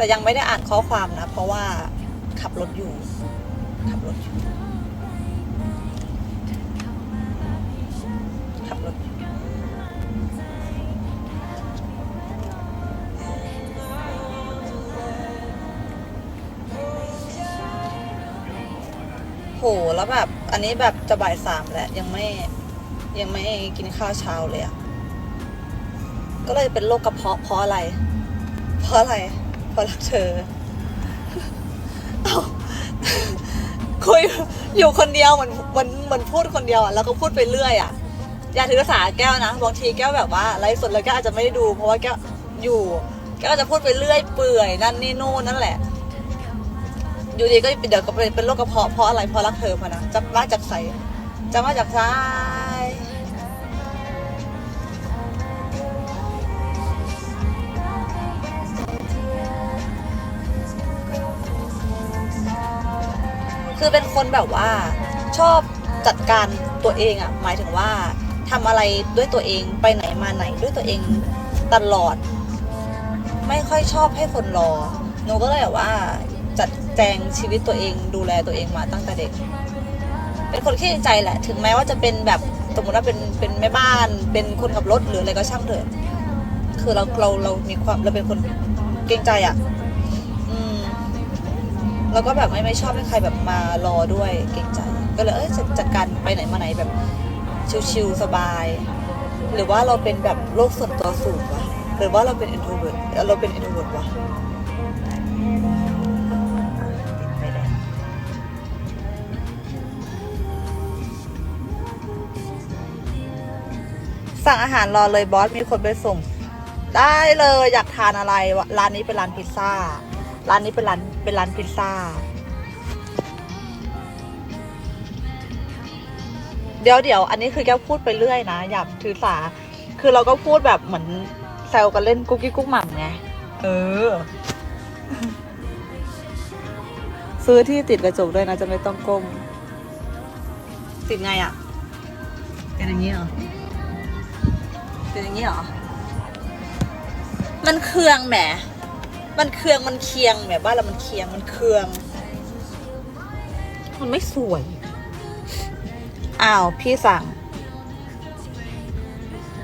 แต่ยังไม่ได้อ่านข้อความนะ เพราะว่าขับรถอยู่ ขับรถอยู่ ขับรถอยู่โหแล้วแบบ อันนี้แบบจะบ่ายสามแล้วยังไม่ยังไม่กินข้าวเช้าเลยอะก็เลยเป็นโรคกระเพาะเพราะอะไร เพราะอะไร เพราะรักเธอเอาคุยอยู่คนเดียวเหมือนเหมือนเหมือนพูดคนเดียวอะแล้วก็พูดไปเรื่อยอะอย่าถือสาแก้วนะบางทีแก้วแบบว่าไลฟ์สดแล้วแก้วอาจจะไม่ได้ดู เพราะว่าแก้วอยู่แก้วจะพูดไปเรื่อยเปื่อยนั่นนี่นู่นนั่นแหละ อยู่ดีก็เดี๋ยวก็เป็นเป็นโรคกระเพาะเพราะอะไรเพราะรักเธอพะนะจะมาจากใสจะมาจากซ้าย คือเป็นคนแบบว่าชอบจัดการตัวเองอะ่ะหมายถึงว่าทำอะไรด้วยตัวเองไปไหนมาไหนด้วยตัวเองตลอด ไม่ค่อยชอบให้คนรอหนูก็เลยแบบว่าจัดแจงชีวิตตัวเองดูแลตัวเองมาตั้งแต่เด็ก เป็นคนขี้เกรงใจแหละ ถึงแม้ว่าจะเป็นแบบสมมติว่าเป็นเป็นแม่บ้าน เป็นคนขับรถหรืออะไรก็ช่างเถอะ คือเราเราเรามีความเราเป็นคนเกรงใจอะ่ะ แล้วก็แบบไม่ไม่ชอบให้ใครแบบมารอด้วยเกรงใจ ก็เลยเอ้ยจะจัดการไปไหนมาไหนแบบชิลๆสบาย หรือว่าเราเป็นแบบโลกส่วนตัวสูงวะหรือว่าเราเป็น introvert เราเป็น introvert วะสั่งอาหารรอเลยบอสมีคนไปส่ง ได้เลยอยากทานอะไรร้านนี้เป็นร้านพิซซ่า ร้านนี้เป็นร้านเป็นร้านพิซซ่า เดี๋ยวเดี๋ยวอันนี้คือแก้วพูดไปเรื่อยนะ อย่าถือสา คือเราก็พูดแบบเหมือนแซวกันเล่นกุ๊กกิ๊กกุ๊กหม่ำไง เออ ซื้อที่ติดกระจกด้วยนะ จะไม่ต้องก้ม ติดไงอะ่ะเป็นอย่างนี้เหรอเป็นอย่างนี้เหรอ มันเคืองแหม มันเคืองมันเคียงแบบว่าเรามันเคียงมันเคือง มันไม่สวย อ้าว พี่สั่ง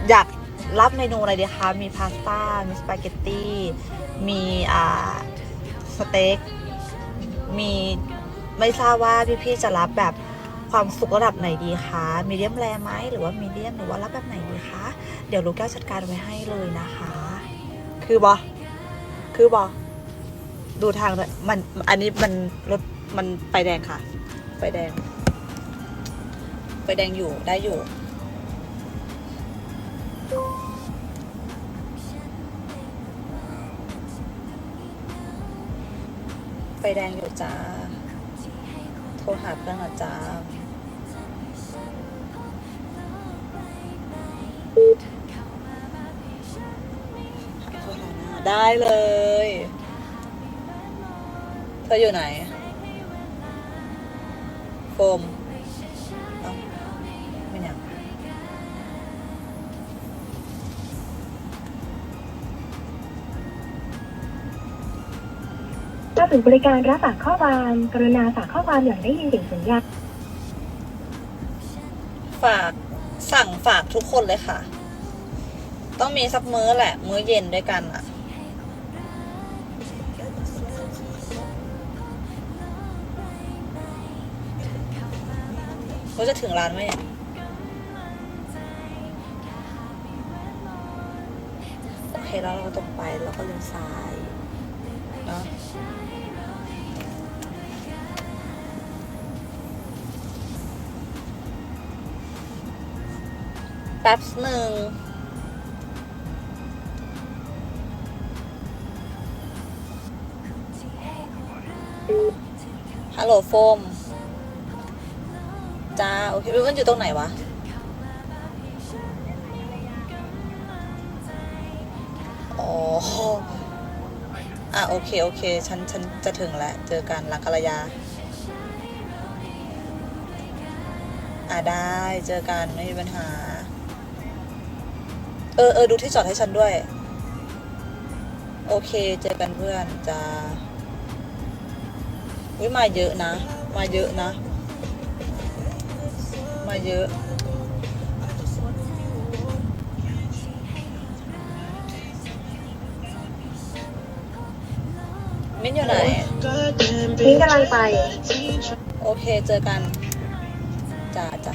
อยากรับเมนูอะไรดีคะ มีพาสต้า มีสปาเกตตี้ มีอ่าสเต็ก มีไม่ทราบว่าพี่ๆจะรับแบบความสุกระดับไหนดีคะ มีเดียมแรไหมหรือว่ามีเดียมหรือว่ารับแบบไหนดีคะ เดี๋ยวลูกแก้วจัดการไว้ให้เลยนะคะ คือบอ คือบอดูทางเลยมันอันนี้มันรถมันไฟแดงค่ะ ไฟแดง ไฟแดงอยู่ได้อยู่ ไฟแดงอยู่จ้า โทรหาเพื่อนนะจ้า ได้เลย เธออยู่ไหน โฟมเอ้าไม่เนี่ยถ้าถึงบริการรับฝากข้อความ กรุณาฝากข้อความหลังได้ยินเสียงสัญญาณฝากสั่งฝากทุกคนเลยค่ะ ต้องมีสักมื้อแหละ มื้อเย็นด้วยกันอะ เราจะถึงร้านไหมโอเคแล้วเราก็ตรงไปแล้วก็เลี้ยวซ้ายเนาะแป๊บหนึ่งฮัลโหลโฟม จ้าโอเคมันอยู่ตรงไหนวะอ๋ออะโอเคโอเคฉันฉันจะถึงแล้วเจอกันหลังกรยาอะได้เจอกันไม่มีปัญหา เออเออดูที่จอดให้ฉันด้วย โอเคเจอกันเพื่อนจะวิมาเยอะนะ มาเยอะนะ มาเยอะมิ้นอยู่ไหน มิ้นกำลังไป โอเค เจอกันจ้าจ้า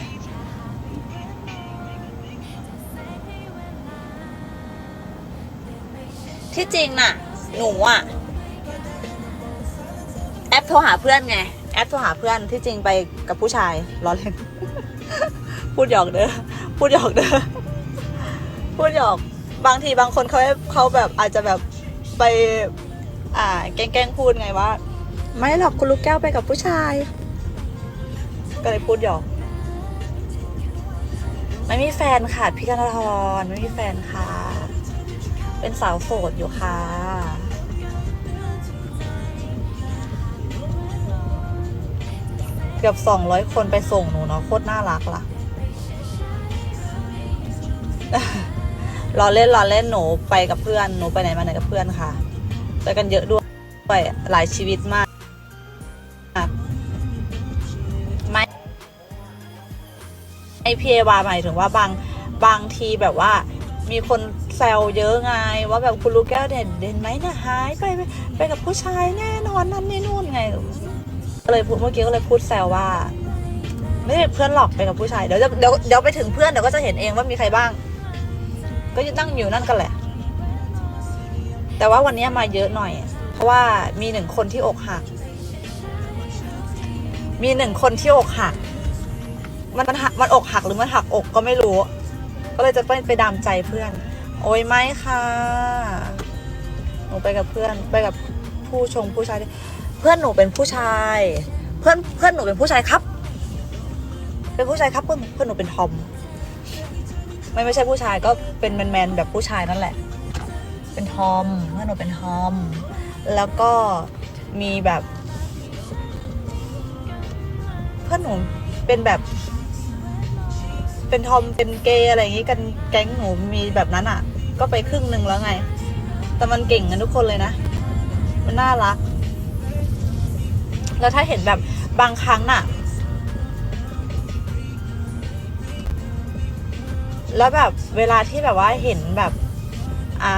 ที่จริงน่ะ หนูอะ แอปโทรหาเพื่อนไง แอปโทรหาเพื่อนที่จริงไปกับผู้ชายล้อเล่น พูดหยอกเด้อพูดหยอกเด้อพูดหยอกบางทีบางคนเขาเขาแบบอาจจะแบบไป อ่า แกล้งพูดไงว่า ไม่หรอกคุณลูกแก้วไปกับผู้ชาย ก็เลยพูดหยอก ไม่มีแฟนค่ะพี่ธนาธรไม่มีแฟนค่ะ เป็นสาวโสดอยู่ค่ะเกือบสองร้อยคนไปส่งหนูเนาะโคตรน่ารักล่ะ รอเล่นรอเล่นหนูไปกับเพื่อนหนูไปไหนมาไหนกับเพื่อนค่ะไปกันเยอะด้วยไปหลายชีวิตมากไม่ไอพีเอวาหมายถึงว่าบางบางทีแบบว่า มีคนแซวเยอะไง ว่าแบบคุณลูกแก้วเด่นเด่นไหมเนี่ยหายไปไปกับผู้ชายแน่นอนนั่นนี่นู่นไงก็เลยพูดเมื่อกี้ก็เลยพูดแซวว่า ไม่ได้เพื่อนหลอกไปกับผู้ชายเดี๋ยวเดี๋ยวเดี๋ยวไปถึงเพื่อนเดี๋ยวก็จะเห็นเองว่ามีใครบ้าง ก็จะตั้งอยู่นั่นกันแหละ แต่ว่าวันนี้มาเยอะหน่อย เพราะว่ามีหนึ่งคนที่อกหัก มีหนึ่งคนที่อกหักมันมันหักมันอกหักหรือมันหักอกก็ไม่รู้ ก็เลยจะไปไปดามใจเพื่อน โอ้ยไม่ค่ะหนูไปกับเพื่อนไปกับผู้ชงผู้ชาย เพื่อนหนูเป็นผู้ชาย เพื่อนเพื่อนหนูเป็นผู้ชายครับ เป็นผู้ชายครับเพื่อนเพื่อนหนูเป็นทอม ไม่ไม่ใช่ผู้ชายก็เป็นแมนแมนแบบผู้ชายนั่นแหละ เป็นทอมเพื่อนหนูเป็นทอม แล้วก็มีแบบ เพื่อนหนูเป็นแบบ เป็นทอมเป็นเกย์อะไรอย่างงี้กันแก๊งหนูมีแบบนั้นอะ ก็ไปครึ่งหนึ่งแล้วไง แต่มันเก่งกันทุกคนเลยนะ มันน่ารัก แล้วถ้าเห็นแบบบางครั้งน่ะ แล้วแบบเวลาที่แบบว่าเห็นแบบอ่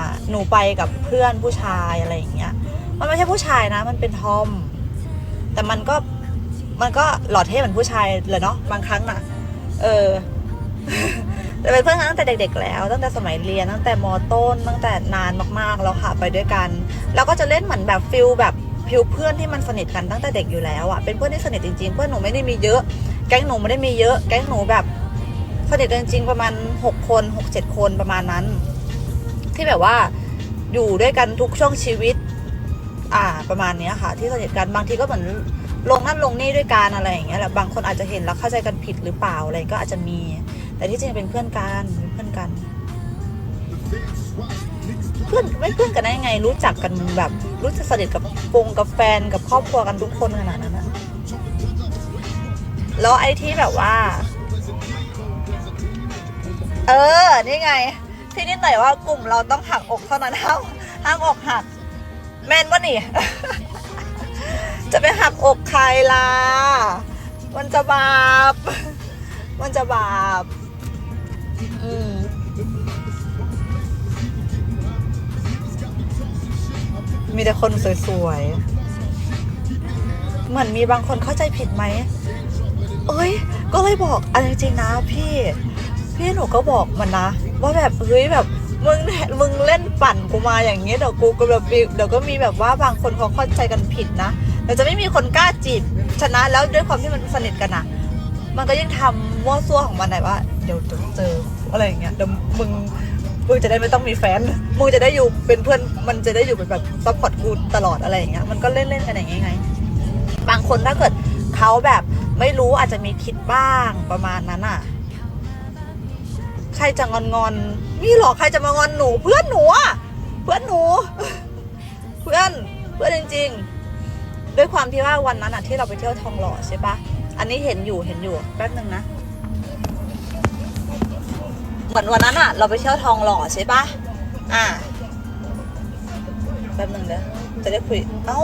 าหนูไปกับเพื่อนผู้ชายอะไรอย่างเงี้ย มันไม่ใช่ผู้ชายนะ มันเป็นทอม แต่มันก็มันก็หล่อเท่เหมือนผู้ชายเลยเนาะบางครั้งน่ะเออแต่เป็นเพื่อนกันตั้งแต่เด็กๆแล้ว ตั้งแต่สมัยเรียนตั้งแต่มต้น ตั้งแต่นานมากๆแล้วค่ะไปด้วยกัน แล้วก็จะเล่นเหมือนแบบฟิลแบบฟิลเพื่อนที่มันสนิทกันตั้งแต่เด็กอยู่แล้วอะ่ะเป็นเพื่อนที่สนิทจริงๆ เพื่อนหนูไม่ได้มีเยอะ แก๊งหนูไม่ได้มีเยอะ แก๊งหนูแบบ สนิทกันจริงๆประมาณหกคนหกเจ็ดคนประมาณนั้น ที่แบบว่าอยู่ด้วยกันทุกช่วงชีวิต อ่าประมาณนี้ค่ะ ที่สนิทกันบางทีก็เหมือนลงนั่นลงนี่ด้วยกันอะไรอย่างเงี้ยแหละบางคนอาจจะเห็นแล้วเข้าใจกันผิดหรือเปล่าอะไรก็อาจจะมี แต่ที่จริงเป็นเพื่อนกันเป็นเพื่อนกัน เพื่อนไม่เพื่อนกันได้ยังไง รู้จักกันแบบ รู้จักสนิทกับปงกับแฟนกับครอบครัวกันทุกคนขนาดนั้นอะแล้วไอ้ที่แบบว่า เออ นี่ไง ที่นี่แต่ว่ากลุ่มเราต้องหักอกเท่านั้นห้ามห้ามอกหัก แมนวะนี่ จะไปหักอกใครล่ะ มันจะบาป มันจะบาป อืมมีแต่คนสวยๆ เหมือนมีบางคนเข้าใจผิดไหม เอ้ย ก็เลยบอกอันจริงๆนะพี่ พี่หนูก็บอกมันนะ ว่าแบบเฮ้ยแบบมึงมึงเล่นปั่นกูมาอย่างเงี้ยเดี๋ยวกูก็แบบเดี๋ยวก็มีแบบว่าบางคนเขาเข้าใจกันผิดนะเดี๋ยวจะไม่มีคนกล้าจีบชนะแล้วด้วยความที่มันสนิทกันอะมันก็ยังทำมั่วซั่วของมันไหนว่าเดี๋ยวเดี๋ยวเจออะไรอย่างเงี้ยเดี๋ยวมึงมึงจะได้ไม่ต้องมีแฟนมึงจะได้อยู่เป็นเพื่อนมันจะได้อยู่เป็นแบบซัพพอร์ตกูตลอดอะไรอย่างเงี้ยมันก็เล่นเล่นกันอย่างเงี้ยไงบางคนถ้าเกิดเขาแบบไม่รู้อาจจะมีคิดบ้างประมาณนั้นอะ ใครจะงอนงอนๆนี่หรอใครจะมางอนหนู เพื่อนหนูอะเพื่อนหนู เพื่อนเพื่อนจริง ๆ ด้วยความที่ว่าวันนั้นอะที่เราไปเที่ยวทองหล่อใช่ปะอันนี้เห็นอยู่เห็นอยู่แป๊บนึงนะเหมือนวันนั้นอะเราไปเที่ยวทองหล่อใช่ปะอ่าแป๊บหนึ่งเดี๋ยวจะได้คุยเอ้า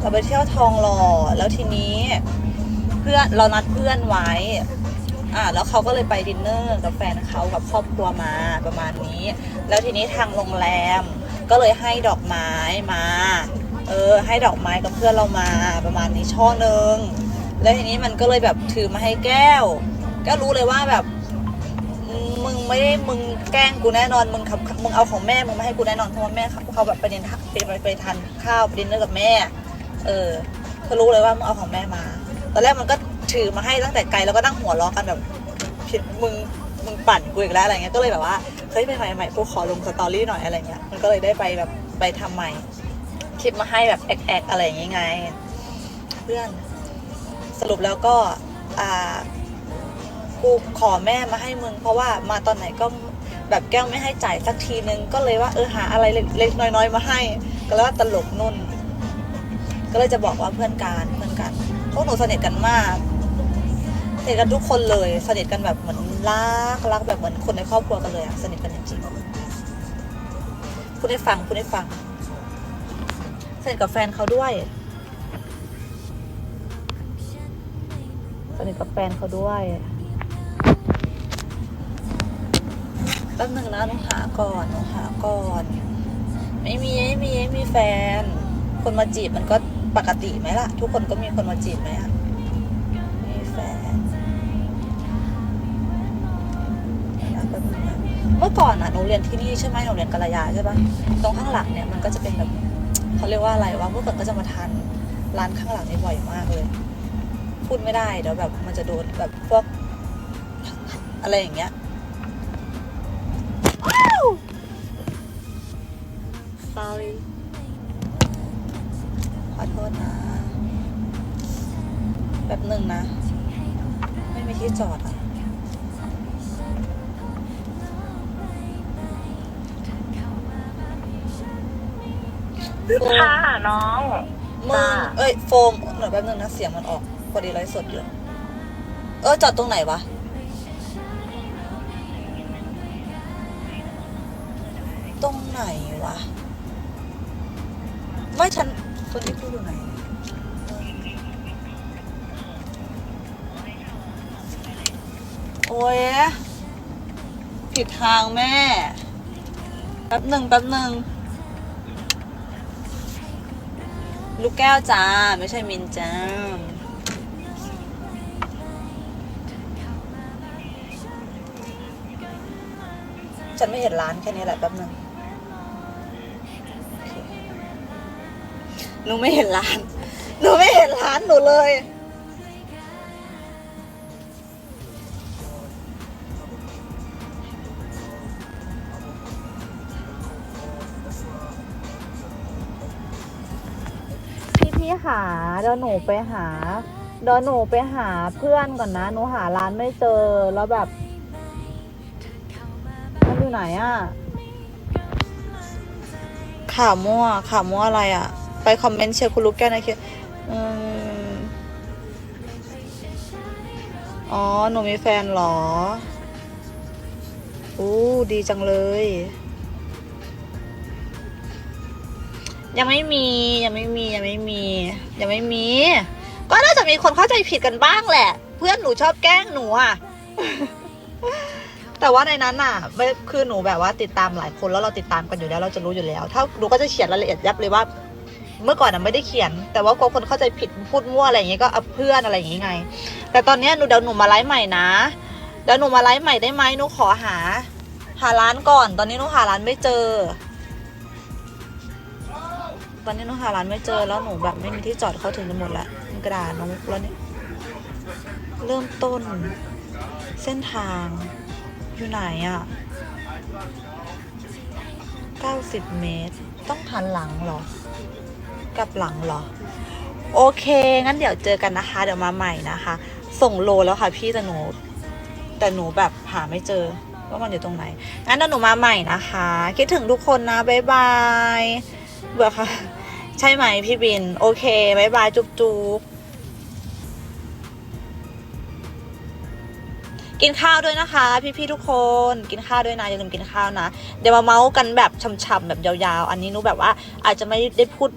เราไปเที่ยวทองหล่อแล้วทีนี้ เพื่อนเรานัดเพื่อนไว้อ่าแล้วเขาก็เลยไปดินเนอร์กับแฟนเขากับครอบครัวมาประมาณนี้ แล้วทีนี้ทางโรงแรมก็เลยให้ดอกไม้มา เออ ให้ดอกไม้กับเพื่อนเรามาประมาณนี้ช่อหนึ่งแล้วทีนี้มันก็เลยแบบถือมาให้แก้วแก้วรู้เลยว่าแบบ มึงไม่ได้มึงแกล้งกูแน่นอน มึงขับมึงเอาของแม่มึงมาให้กูแน่นอนเพราะว่าแม่เขาเขาแบบไปเดินทางไปไปไปทานข้าวไปดินเนอร์กับแม่ เออเธอรู้เลยว่ามึงเอาของแม่มา ตอนแรกมันก็ถือมาให้ตั้งแต่ไกลแล้วก็นั่งหัวล้อกันแบบผิดมึงมึงปั่นกูอีกแล้วอะไรเงี้ยก็เลยแบบว่าเฮ้ยไปใหม่ใหม่กูขอลงสตอรี่หน่อยอะไรเงี้ยมันก็เลยได้ไปแบบไปทำใหม่คลิปมาให้แบบแอกๆอะไรอย่างงี้ไงเพื่อนสรุปแล้วก็อ่ากูขอแม่มาให้มึงเพราะว่ามาตอนไหนก็แบบแก้วไม่ให้จ่ายสักทีนึงก็เลยว่าเออหาอะไรเล็กๆน้อยๆมาให้ ก็เลยว่าตลกนุ่น ก็เลยจะบอกว่าเพื่อนกันเพื่อนกัน พวกหนูสนิทกันมากสนิทกันทุกคนเลย สนิทกันแบบเหมือนรักรักแบบเหมือนคนในครอบครัวกันเลยอะสนิทกันจริงๆพูดให้ฟังพูดให้ฟังสนิทกับแฟนเขาด้วยสนิทกับแฟนเขาด้วยแป๊บหนึ่งนะหนูหาก่อนหนูหาก่อน ไม่มีไม่มีไม่มีแฟน คนมาจีบมันก็ ปกติไหมล่ะ ทุกคนก็มีคนมาจีบไหมอะไม่มีแฟนนะเมื่อก่อนอะหนูเรียนที่นี่ใช่ไหมหนูเรียนกัลยาใช่ปะตรงข้างหลังเนี่ยมันก็จะเป็นแบบเขาเรียกว่าอะไรวะเมื่อก่อนก็จะมาทานร้านข้างหลังนี่บ่อยมากเลย พูดไม่ได้เดี๋ยวแบบมันจะโดนแบบพวกอะไรอย่างเงี้ยว้าว sorry อโทษนะ แบบหนึ่งนะ ไม่มีที่จอดอะค่ะน้องมึงจ้าเอ้ยโฟมหน่อยแป๊บนึงนะเสียงมันออกพอดีไลฟ์สดอยู่เออจอดตรงไหนวะตรงไหนวะ ไม่ฉัน คนที่พูดอยู่ไหนโอ้ยผิดทางแม่ แป๊บหนึ่งแป๊บหนึ่งลูกแก้วจ้า ไม่ใช่มินจ้าฉันไม่เห็นร้านแค่นี้แหละแป๊บหนึ่ง หนูไม่เห็นร้าน หนูไม่เห็นร้านหนูเลย พี่พี่หาเดี๋ยวหนูไปหาเดี๋ยวหนูไปหาเพื่อนก่อนนะ หนูหาร้านไม่เจอแล้วแบบ มันอยู่ไหนอะข่าวมั่วข่าวมั่วอะไรอะ ไปคอมเมนต์เชียร์คุณลูกแก้วหนะคืออ๋อ หนูมีแฟนเหรออู้ดีจังเลย ยังไม่มี ยังไม่มี ยังไม่มี ยังไม่มี ก็น่าจะมีคนเข้าใจผิดกันบ้างแหละ เพื่อนหนูชอบแกล้งหนูอะแต่ว่าในนั้นน่ะคือหนูแบบว่าติดตามหลายคนแล้วเราติดตามกันอยู่แล้วเราจะรู้อยู่แล้ว ถ้าหนูก็จะเขียนรายละเอียดยับเลยว่า เมื่อก่อนน่ะไม่ได้เขียน แต่ว่ากลัวคนเข้าใจผิดพูดมั่วอะไรอย่างเงี้ยก็เอาเพื่อนอะไรอย่างงี้ไง แต่ตอนเนี้ยหนูเดี๋ยวหนูมาไลฟ์ใหม่นะเดี๋ยวหนูมาไลฟ์ใหม่ได้ไหมหนูขอหา หาร้านก่อน ตอนนี้หนูหาร้านไม่เจอ ตอนนี้หนูหาร้านไม่เจอแล้วหนูแบบไม่มีที่จอดเขาถึงจะหมดละกระดาษน้องแล้วเนี่ยเริ่มต้น เส้นทางอยู่ไหนอะ90 เมตร ต้องหันหลังหรอ กับหลังเหรอ โอเค งั้นเดี๋ยวเจอกันนะคะ เดี๋ยวมาใหม่นะคะ ส่งโลแล้วค่ะพี่แต่หนู แต่หนูแบบหาไม่เจอว่ามันอยู่ตรงไหน งั้นเดี๋ยวหนูมาใหม่นะคะ คิดถึงทุกคนนะบ๊ายบาย เบื่อค่ะ ใช่ไหมพี่บิน โอเคบายบายจุ๊บจุ๊บกินข้าวด้วยนะคะ พี่ๆทุกคนกินข้าวด้วยนะอย่าลืมกินข้าวนะ เดี๋ยวมาเมาส์กันแบบช่ำๆแบบยาวๆ อันนี้หนูแบบว่าอาจจะไม่ได้พูด